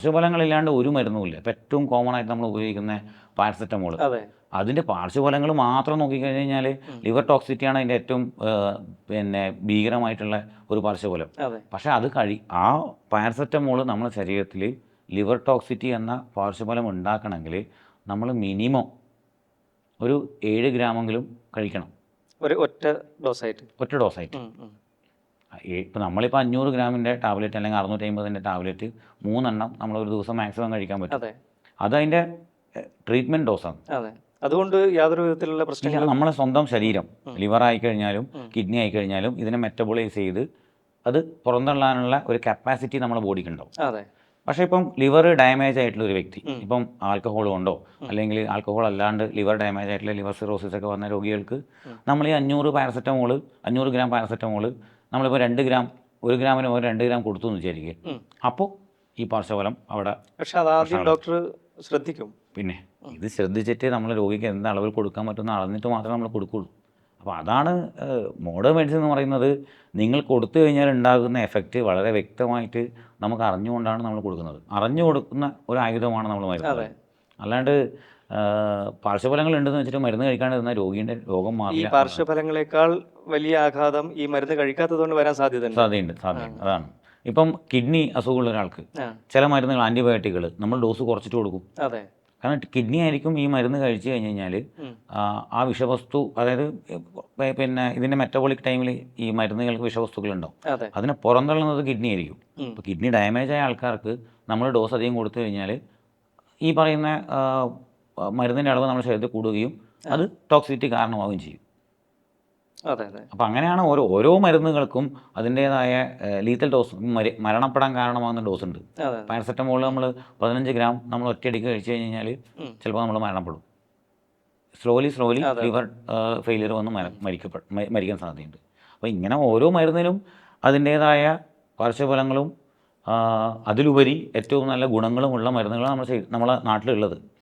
പാർശ്വഫലങ്ങളില്ലാണ്ട് ഒരു മരുന്നുമില്ല ഇപ്പം ഏറ്റവും കോമൺ ആയിട്ട് നമ്മൾ ഉപയോഗിക്കുന്ന പാരസെറ്റമോൾ അതെ. അതിന്റെ പാർശ്വഫലങ്ങൾ മാത്രം നോക്കിക്കഴിഞ്ഞ് കഴിഞ്ഞാൽ ലിവർ ടോക്സിറ്റിയാണ് അതിന്റെ ഏറ്റവും പിന്നെ ഭീകരമായിട്ടുള്ള ഒരു പാർശ്വഫലം. പക്ഷേ അത് കഴി ആ പാരസെറ്റമോൾ നമ്മുടെ ശരീരത്തിൽ ലിവർ ടോക്സിറ്റി എന്ന പാർശ്വഫലം ഉണ്ടാക്കണമെങ്കിൽ നമ്മൾ മിനിമം ഒരു ഏഴ് ഗ്രാമെങ്കിലും കഴിക്കണം. ഒരു ഒറ്റ ഡോസായിട്ട്. ഒറ്റ ഡോസായിട്ട്. ഉം, ഉം. ഇപ്പം നമ്മളിപ്പോൾ അഞ്ഞൂറ് ഗ്രാമിന്റെ ടാബ്ലറ്റ് അല്ലെങ്കിൽ അറുന്നൂറ്റി അമ്പതിന്റെ ടാബ്ലറ്റ് മൂന്നെണ്ണം നമ്മൾ ഒരു ദിവസം മാക്സിമം കഴിക്കാൻ പറ്റും. അതെ. അതതിന്റെ ട്രീറ്റ്മെന്റ് ഡോസാണ് അതെ. അതുകൊണ്ട് യാതൊരു വിധത്തിലുള്ള പ്രശ്നമില്ല നമ്മളെ സ്വന്തം ശരീരം ലിവർ ആയി കഴിഞ്ഞാലും കിഡ്നി ആയി കഴിഞ്ഞാലും ഇതിനെ മെറ്റബോളൈസ് ചെയ്ത് അത് പുറന്തള്ളാനുള്ള ഒരു കപ്പാസിറ്റി നമ്മുടെ ബോഡിക്ക് ഉണ്ടാവും. അതെ. പക്ഷേ ഇപ്പം ലിവർ ഡാമേജ് ആയിട്ടുള്ള ഒരു വ്യക്തി. ഇപ്പം ആൽക്കഹോൾ കൊണ്ടോ അല്ലെങ്കിൽ ആൽക്കഹോൾ അല്ലാണ്ട് ലിവർ ഡാമേജ് ആയിട്ടുള്ള ലിവർ സിറോസിസ് ഒക്കെ വന്ന രോഗികൾക്ക് നമ്മൾ ഈ അഞ്ഞൂറ് പാരസെറ്റമോൾ അഞ്ഞൂറ് ഗ്രാം പാരസെറ്റമോൾ നമ്മളിപ്പോൾ രണ്ട് ഗ്രാം ഒരു ഗ്രാമിന് ഒരു രണ്ട് ഗ്രാം കൊടുത്തു എന്ന് വിചാരിക്കുക അപ്പോൾ ഈ പാർശ്വഫലം അവിടെ പക്ഷെ അതാദ്യം ഡോക്ടർ ശ്രദ്ധിക്കും. പിന്നെ ഇത് ശ്രദ്ധിച്ചിട്ട് നമ്മൾ രോഗിക്ക് എന്ത് അളവിൽ കൊടുക്കാൻ പറ്റുന്ന അളന്നിട്ട് മാത്രമേ നമ്മൾ കൊടുക്കുള്ളൂ. അപ്പോൾ അതാണ് മോഡേൺ മെഡിസിൻ എന്ന് പറയുന്നത് നിങ്ങൾ കൊടുത്തു കഴിഞ്ഞാൽ ഉണ്ടാകുന്ന എഫക്റ്റ് വളരെ വ്യക്തമായിട്ട് നമുക്ക് അറിഞ്ഞുകൊണ്ടാണ് നമ്മൾ കൊടുക്കുന്നത്. അറിഞ്ഞു കൊടുക്കുന്ന ഒരു ആയുധമാണ് നമ്മൾ മരുന്ന്. അല്ലാണ്ട് പാർശ്വഫലങ്ങൾ ഉണ്ടെന്ന് വെച്ചിട്ട് മരുന്ന് കഴിക്കാണ്ടിരുന്ന രോഗിയുടെ രോഗം ഈ മാറില്ല. പാർശ്വഫലങ്ങളെക്കാൾ വലിയ ആഘാതം ഈ മരുന്ന് കഴിക്കാത്തതുകൊണ്ട് വരാൻ സാധ്യതയുണ്ട്. സാധ്യതയുണ്ട് സാധ്യതയുണ്ട്. അതാണ്. ഇപ്പം കിഡ്നി അസുഖമുള്ള ഒരാൾക്ക് ചില മരുന്നുകൾ ആന്റിബയോട്ടിക്കുകൾ നമ്മൾ ഡോസ് കുറച്ചിട്ട് കൊടുക്കും. അതെ. കാരണം കിഡ്നി ആയിരിക്കും ഈ മരുന്ന് കഴിച്ചു കഴിഞ്ഞ് കഴിഞ്ഞാൽ ആ വിഷവസ്തു അതായത് പിന്നെ ഇതിന്റെ മെറ്റബോളിക് ടൈമിൽ ഈ മരുന്നുകൾക്ക് വിഷവസ്തുക്കൾ ഉണ്ടാവും അതിനെ പുറന്തള്ളുന്നത് കിഡ്നി ആയിരിക്കും. അപ്പോൾ കിഡ്നി ഡാമേജ് ആയ ആൾക്കാർക്ക് നമ്മൾ ഡോസ് അധികം കൊടുത്തു കഴിഞ്ഞാൽ ഈ പറയുന്ന മരുന്നിന്റെ അളവ് നമ്മുടെ ശരീരത്തിൽ കൂടുകയും അത് ടോക്സിറ്റി കാരണമാവുകയും ചെയ്യും. അതെ അതെ. അപ്പം അങ്ങനെയാണ് ഓരോ ഓരോ മരുന്നുകൾക്കും അതിന്റേതായ ലീത്തൽ ഡോസ് മരി മരണപ്പെടാൻ കാരണമാകുന്ന ഡോസ് ഉണ്ട്. പാരസെറ്റമോൾ നമ്മൾ പതിനഞ്ച് ഗ്രാം നമ്മൾ ഒറ്റയടിക്ക് കഴിച്ചു കഴിഞ്ഞ് കഴിഞ്ഞാൽ ചിലപ്പോൾ നമ്മൾ മരണപ്പെടും. സ്ലോലി സ്ലോലി ലിവർ ഫെയിലിയർ വന്ന് മര മരിക്കപ്പെ മരിക്കാൻ സാധ്യതയുണ്ട്. അപ്പോൾ ഇങ്ങനെ ഓരോ മരുന്നിനും അതിന്റേതായ പാർശ്വഫലങ്ങളും അതിലുപരി ഏറ്റവും നല്ല ഗുണങ്ങളുമുള്ള മരുന്നുകളാണ് നമ്മൾ നമ്മളെ നാട്ടിലുള്ളത്.